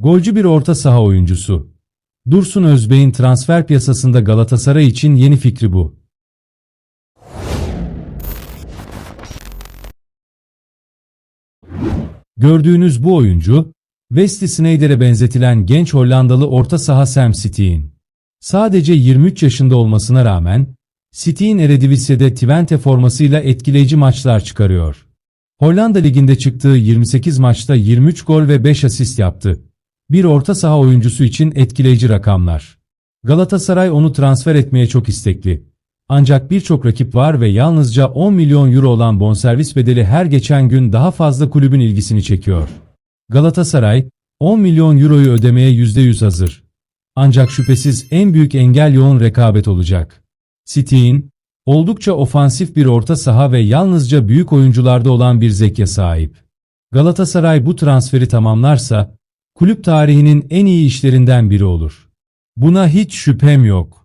Golcü bir orta saha oyuncusu. Dursun Özbey'in transfer piyasasında Galatasaray için yeni fikri bu. Gördüğünüz bu oyuncu, Wesley Sneijder'e benzetilen genç Hollandalı orta saha Sam Steen. Sadece 23 yaşında olmasına rağmen, Steen Eredivisie'de Twente formasıyla etkileyici maçlar çıkarıyor. Hollanda Ligi'nde çıktığı 28 maçta 23 gol ve 5 asist yaptı. Bir orta saha oyuncusu için etkileyici rakamlar. Galatasaray onu transfer etmeye çok istekli. Ancak birçok rakip var ve yalnızca 10 milyon euro olan bonservis bedeli her geçen gün daha fazla kulübün ilgisini çekiyor. Galatasaray, 10 milyon euroyu ödemeye %100 hazır. Ancak şüphesiz en büyük engel yoğun rekabet olacak. Steen, oldukça ofansif bir orta saha ve yalnızca büyük oyuncularda olan bir zeka sahip. Galatasaray bu transferi tamamlarsa, kulüp tarihinin en iyi işlerinden biri olur. Buna hiç şüphem yok.